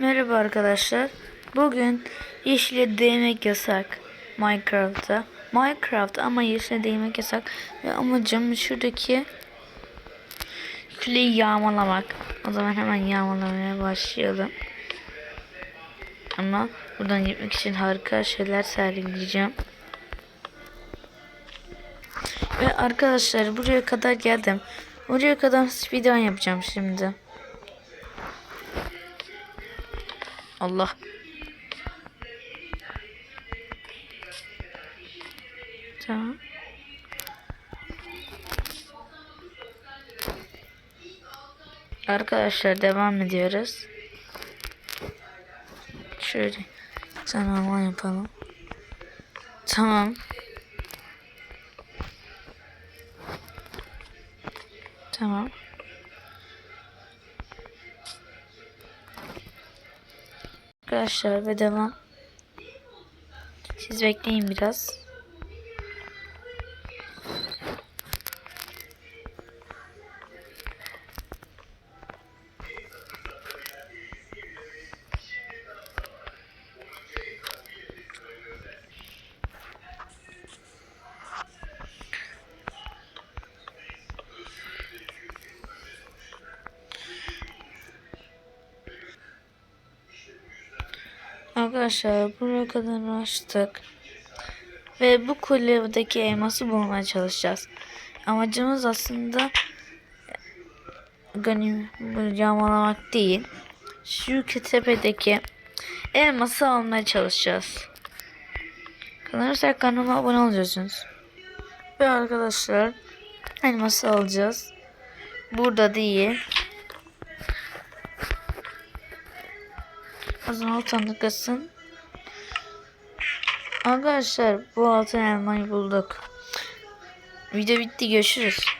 Merhaba arkadaşlar. Bugün yeşile değmek yasak Minecraft'ta. Minecraft ama yeşile değmek yasak. Ve amacım şuradaki küleyi yağmalamak. O zaman hemen yağmalamaya başlayalım. Ama buradan gitmek için harika şeyler sergileyeceğim. Ve arkadaşlar buraya kadar geldim. Buraya kadar speedrun yapacağım şimdi. Allah. Tamam. Arkadaşlar devam ediyoruz. Şöyle normal yapalım. Tamam. Tamam. Arkadaşlar ve devam. Siz bekleyin biraz. Arkadaşlar buraya kadar açtık. Ve bu kuledeki elması bulmaya çalışacağız. Amacımız aslında ganim yağmalamak değil. Şu tepedeki elması almaya çalışacağız. Kanalımıza kanalıma abone olacaksınız. Ve arkadaşlar elması alacağız. Burada değil. Zaman tanıkasın. Arkadaşlar bu altın elmayı bulduk. Video bitti görüşürüz.